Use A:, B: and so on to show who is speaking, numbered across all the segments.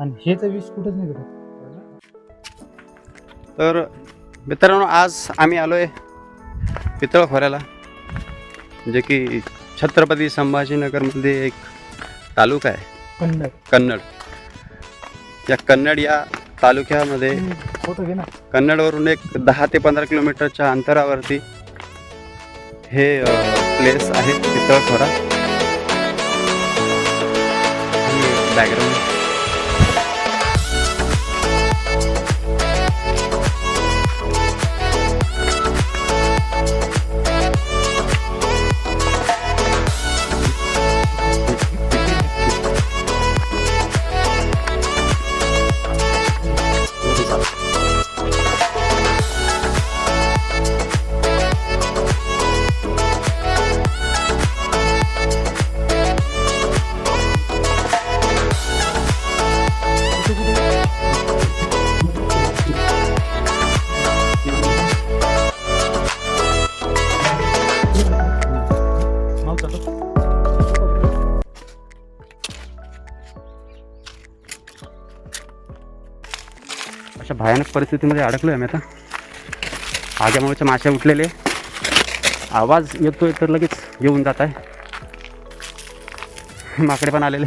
A: आणि हेच वीस कुठंच नाही भेटत.
B: तर मित्रांनो आज आम्ही आलो आहे पितळ खोऱ्याला जे की छत्रपती संभाजीनगरमध्ये एक तालुका आहे.
A: कन्नड.
B: कन्नड. या कन्नड या तालुक्यामध्ये
A: घे ना.
B: कन्नडवरून एक दहा ते पंधरा किलोमीटरच्या अंतरावरती हे प्लेस आहे पितळखोरा बॅकग्राऊंड अशा भयानक परिस्थितीमध्ये अडकलो आहे आम्ही आता आग्यामुळेचे माश्या उठलेले. आवाज येतोय तर लगेच येऊन जात आहे. माकडे पण आलेले.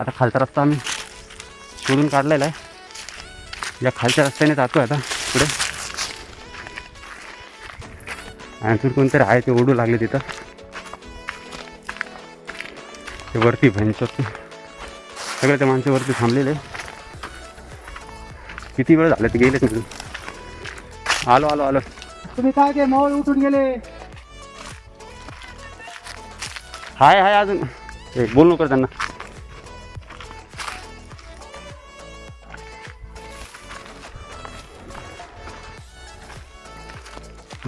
B: आता खालचा रस्ता आम्ही शोधून काढलेला आहे. या खालच्या रस्त्याने जातो आहे आता पुढे. आणखी कोणतरी आहे ते ओढू लागले तिथं. ते वरती भैंसोत सगळे ते माणसं वरती थांबलेले. किती वेळ झाले ते गेलेच नाही आलो आलो आलो.
A: तुम्ही काय काय मावळ उठून गेले?
B: हाय हाय अजून. बोल नको त्यांना.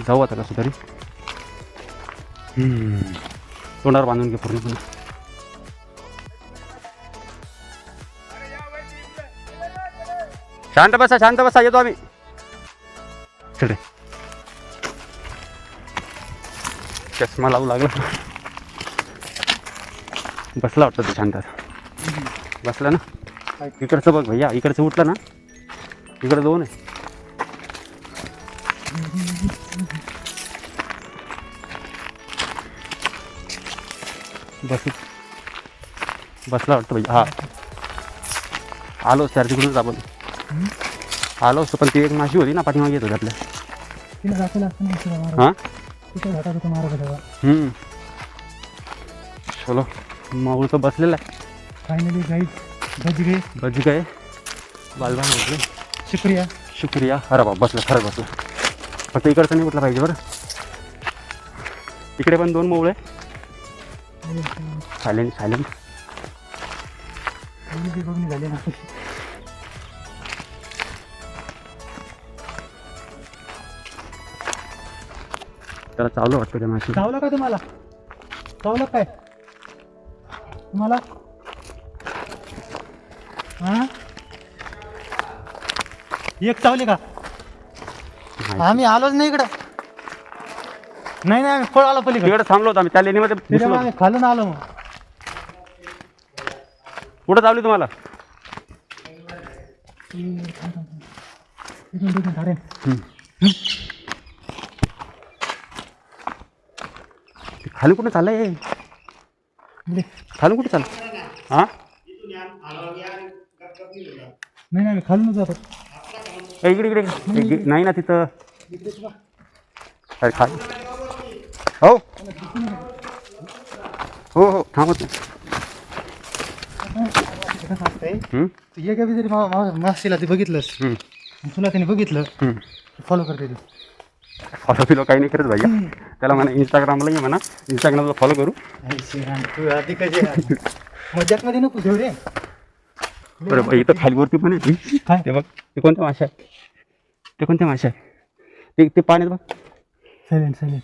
B: जाऊ आता कसं तरी. तोंडावर बांधून घे पूर्ण. शांत बसा शांत बसा येतो आम्ही चल। चष्मा लावू लागला। बसला वाटतं ते शांत बसला ना? इकडचं बघ भैया, इकडचं उठलं ना? इकडं दोन आहे। बस बसला वाटतं भैया, हा। आलो, सर, तिकडूनच आपण। आलो असतो पण ती एक माशी होती ना पाठीमागे येत होती आपल्या.
A: तिला दाखवलं असतं ना तिला मारा.
B: हां?
A: तिच्या घाटात होतं मारा तेव्हा?
B: हम्म. चलो माऊळ तर बसलेला आहे.
A: फायनली गाईड भजी
B: काय? बालबान म्हटलं
A: शुक्रिया.
B: शुक्रिया. अरे बाबा बसलं खरं बसलं. फक्त इकडचं नाही म्हटलं पाहिजे बरं. इकडे पण दोन मऊळ आहे. सायलेंट सायलेंट
A: बघून झाले ना.
B: त्याला चावलं वाटतं त्या माशी
A: चावलं का तुम्हाला? चावलं काय? तुम्हाला? हा? एक चावली का? आम्ही आलोच नाही इकडं. नाही नाही आम्ही फळ आलो पलीकडे.
B: तिकडे थांबलो होतो आम्ही. त्या लेणीमध्ये
A: त्याच्यामुळे. आम्ही खालून आलो मग.
B: कुठं चावली तुम्हाला
A: तिकडून धारेन.
B: ते खाली कुठं? चाललंय
A: इकडे.
B: खाली कुठं चाललं हां?
A: नाही नाही खालूनच जातो
B: इकडे इकडे. नाही ना तिथं. अरे खाली. हो. हो हो. थांबत
A: एका बी जरी मासीला ते बघितलंस. तुला त्याने बघितलं. फॉलो करते ते.
B: फॉलो बिलो काही नाही करत भैया. त्याला म्हणा इंस्टाग्रामला म्हणा. इंस्टाग्रामला फॉलो करू.
A: तू आधी कधी मजाकमध्ये नको घेऊ रे.
B: बरं इथं खालीवरती पण आहे.
A: काय?
B: ते बघ ते कोणत्या माशा आहे ते कोणत्या माशा आहे ते ते पाण्यात बघ.
A: सायलेंट सायलेंट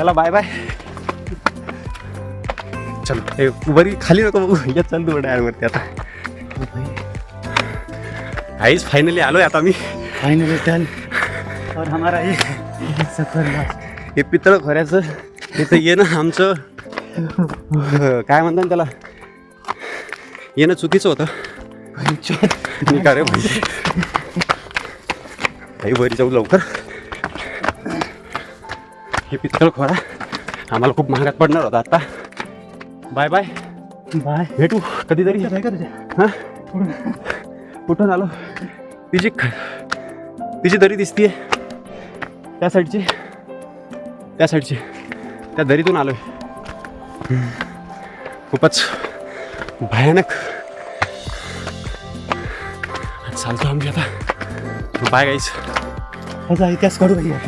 A: चला
B: बाय बाय चल ए, वरी खाली नको बघू. या चल तू वरती आता. आईच फायनली आलोय आता मी.
A: फाइनली डन और हमारा ये सफर
B: हे. पितळ खोऱ्याचं इथं येणं आमचं. काय म्हणतात त्याला? येणं चुकीचं होतं. मी का रे भाई काही वरी जाऊ लवकर. हे पितळ खोरा. आम्हाला खूप महागात पडणार होता आता. Bye bye.
A: बाय.
B: भेटू कधीतरी.
A: आहे
B: हां? कुठून? आलो? तिची तिची दरी दिसतीये. त्या साईडची त्या साईडची त्या दरीतून आलोय. हम्म. खूपच भयानक. चालतो आम्ही आता. बाय गाईच
A: माझा इतिहास काढू भैया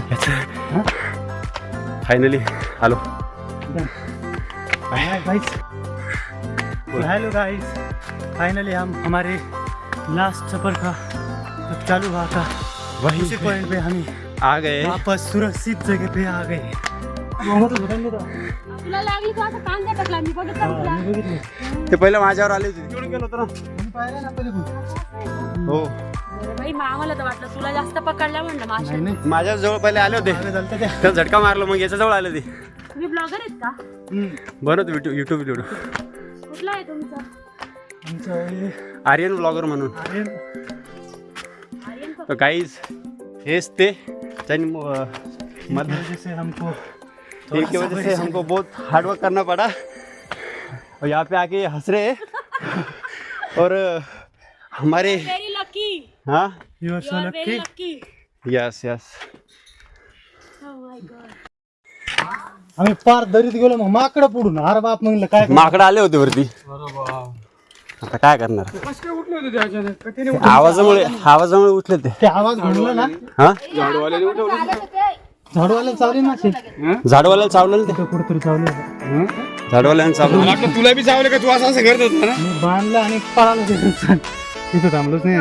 B: फायनली आलो.
A: हेलो गाइस फाइनली हम हमारे लास्ट सफर का चालू हुआ था।
B: वही
A: पॉइंट पे हम
B: आ गए.
A: वापस सुरक्षित जगह पे आ गए।
C: तुला ते
B: पहिलं माझ्यावर आले होते. तिकडून गेलो होतो ना. हो.
C: अरे बाई मा- आम्हाला तर वाटलं तुला जास्त पकडल्या म्हणलं माशा
B: माझ्या जवळ पहिले आले होते. त्या झटका मारलो मग याच्या जवळ आले ते
C: तुम्ही ब्लॉगर आहेत का?
B: बनवतो युट्यूब युट्यूब व्हिडिओ
C: कुठला आहे तुमचा?
B: आर्यन ब्लॉगर म्हणून.
C: आर्यन.
B: तर काहीच हेच ते. त्यांनी म-
A: वजह से हमको.
B: इनकी वजह से हमको बहुत हार्ड वर्क करना पड़ा. और यहाँ पे आके हंस रहे हैं और हमारे
C: लकी
B: हाँ?
A: You are so lucky
B: yes yes
C: my god
A: आम्ही पार दरीत गेलो मग माकडं पुढून. अरे बाप म्हणलं काय
B: माकडं आले होते वरती. आता काय करणार? आवाजामुळे आवाजामुळे उठले ते
A: ते आवाज घडलं ना.
B: हा?
A: झाडूवाला चावली ना अशी?
B: झाडवाल्याला चावलं ते.
A: कुठेतरी चावली.
B: झाडवाल्यानं चावलं.
D: तुला बी चावलं का? तू असं असं करत होता ना?
A: बांधलं आणि पळालो तिथं थांबलोच नाही.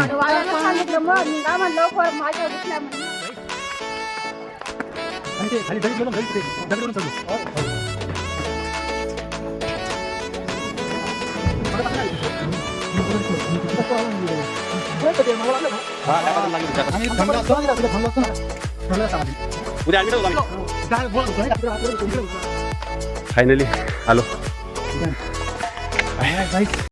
A: आम्ही थांबलो असतो. ना, तिथं थांबलो असतो ना. थांबलो असतो.
B: उद्या आणलं होतं आम्ही
A: काय बोल, काय टाकलं, टाकलं, टाकलं.
B: फायनली आलो
A: Guys,